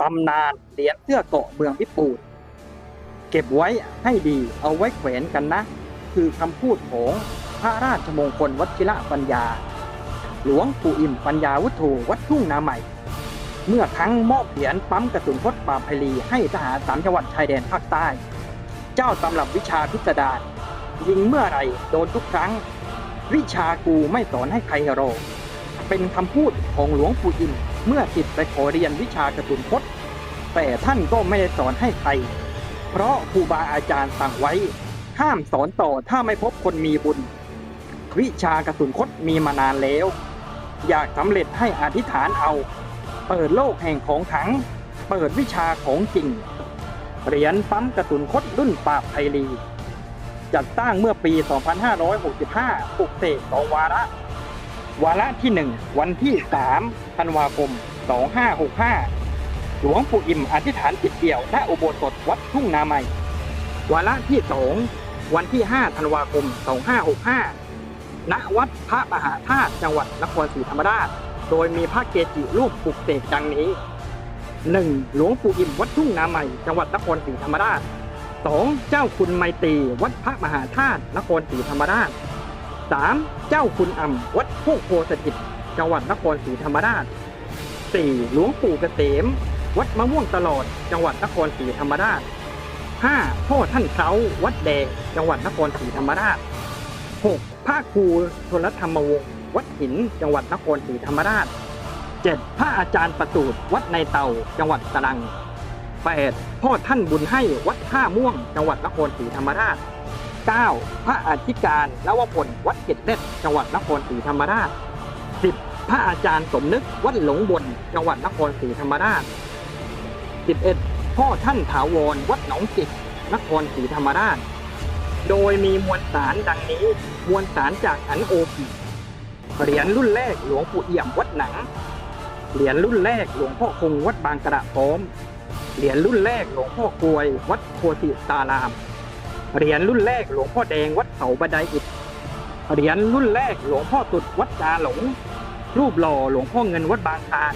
ตำนานเหรียญเสื้อเกาะเมืองพิปูนเก็บไว้ให้ดีเอาไว้แขวนกันนะ คือคำพูดของพระราชมงคลวัชิระปัญญา หลวงปู่อิ่มปัญญาวุฒโธวัดทุ่งนาใหม่ เมื่อครั้งมอบเหรียญปั๊มกระสุนพดป่าพลีให้ทหารสามจังหวัดชายแดนภาคใต้ เจ้าตำรับวิชาพิสดารยิงเมื่อไรโดนทุกครั้ง วิชากูไม่สอนให้ใครรอเป็นคำพูดของหลวงปู่อิน เมื่อติดไปขอเรียนวิชากระสุนพดแต่ท่านก็ไม่ได้สอนให้ใคร เพราะครูบาอาจารย์สั่งไว้ ห้ามสอนต่อถ้าไม่พบคนมีบุญ วิชากระสุนคดมีมานานแล้ว อยากสำเร็จให้อธิษฐานเอา เปิดโลกแห่งของขัง เปิดวิชาของจริง เหรียญปั๊มกระสุนคดรุ่นปราบไพลี จัดตั้งเมื่อปี 2565 ปลุกเสกสองวาระ วาระที่ 1 วันที่ 3 ธันวาคม 2565 หลวงปู่อิ่มอธิษฐานจิตเดี่ยวณอุโบสถวัดทุ่งนาใหม่ วาระที่ 2 วันที่ 5 ธันวาคม 2565 ณ วัดพระมหาธาตุจังหวัดนครศรีธรรมราช โดยมีพระเกจิรูปปลุกเสกดังนี้ 1. หลวงปู่อิ่มวัดทุ่งนาใหม่ จังหวัดนครศรีธรรมราช 2. เจ้าคุณไมตรีวัดพระมหาธาตุนครศรีธรรมราช 3. เจ้าคุณอ่ำวัดโคกโพสถิตจังหวัดนครศรีธรรมราช 4. หลวงปู่เกษม วัดมะม่วงตลอด จังหวัดนครศรีธรรมราช 5. พ่อท่านเสาวัดแดงจังหวัดนครศรีธรรมราช 6. พระครูชนรธรรมวงศ์วัดหิน จังหวัดนครศรีธรรมราช 7. พระอาจารย์ประสูตรวัดในเต่า จังหวัดตรัง 8. พ่อท่านบุญให้วัดท่าม่วง จังหวัดนครศรีธรรมราช 9. พระอธิการนวพลวัดเกตเล็ดจังหวัดนครศรีธรรมราช 10. พระอาจารย์สมนึกวัดหลงบนจังหวัดนครศรีธรรมราช 11. พ่อท่านถาวรวัดหนองจิกนครศรีธรรมราช โดยมีมวลสารดังนี้มวลสารจากอันโอปีเหรียญรุ่นแรกหลวงปู่เอี่ยมวัดหนัง เหรียญรุ่นแรกหลวงพ่อคงวัดบางกระพร้อม เหรียญรุ่นแรกหลวงพ่อกลวยวัดโพธิตาราม เหรียญรุ่นแรกหลวงพ่อแดงวัดเขาบันไดอิฐเหรียญรุ่นแรกหลวงพ่อตุดวัดกาหลง รูปหล่อหลวงพ่อเงินวัดบางคาน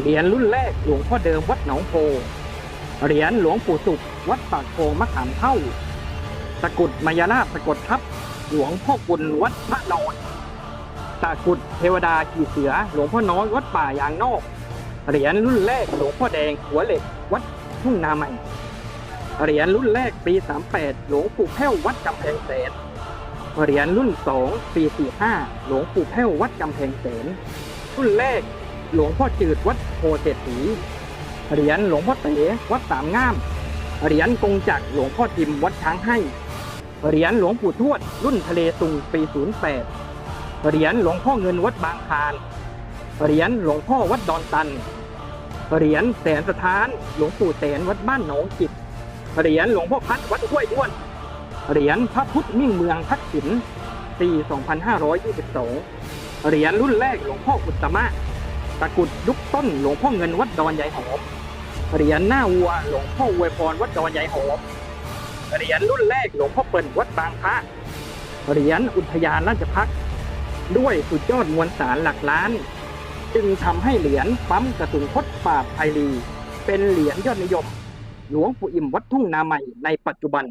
เหรียญรุ่นแรกหลวงพ่อเดิมวัดหนองโพเหรียญหลวงปู่สุขวัดปากโพมะขามเท่าตะกุดมายาลาสะกดทับหลวงพ่อกุลวัดพระนอนตะกุดเทวดาขี่เสือ หลวงพ่อน้อยวัดป่ายางนอกเหรียญรุ่นแรกหลวงพ่อแดงหัวเหล็กวัดทุ่งนาใหม่ เหรียญรุ่นแรกปี 38 หลวงปู่แพ้ววัดกำแพงแสน เหรียญรุ่น 2 ปี 45 หลวงปู่แพ้ววัดกำแพงแสน รุ่นแรก หลวงพ่อจืดวัดโพเศรษฐี เหรียญหลวงพ่อเต๋วัดสามง่าม เหรียญกงจักรหลวงพ่อทิมวัดช้างให้ เหรียญหลวงปู่ทวด รุ่นทะเลตุงปี 08 เหรียญหลวงพ่อเงินวัดบางคาน เหรียญหลวงพ่อวัดดอนตัน เหรียญแสนสถาน หลวงปู่แสนวัดบ้านหนองจิต เหรียญหลวงพ่อพัดวัดห้วยด้วน เหรียญพระพุทธมิ่งเมืองทักษิณปี 2522 เหรียญรุ่นแรกหลวงพ่ออุตมะ ตะกุดยุคต้นหลวงพ่อเงินวัดดอนยายหอม เหรียญหน้าวัวหลวงพ่ออวยพรวัดดอนยายหอม เหรียญรุ่นแรกหลวงพ่อเปิ่นวัดบางพระ เหรียญอุทยานราชพักด้วยสุดยอดมวลสารหลักล้าน จึงทำให้เหรียญปั๊มกระสุนคดปราบไพลีเป็นเหรียญยอดนิยม หลวงปู่อิ่มวัดทุ่งนาใหม่ในปัจจุบัน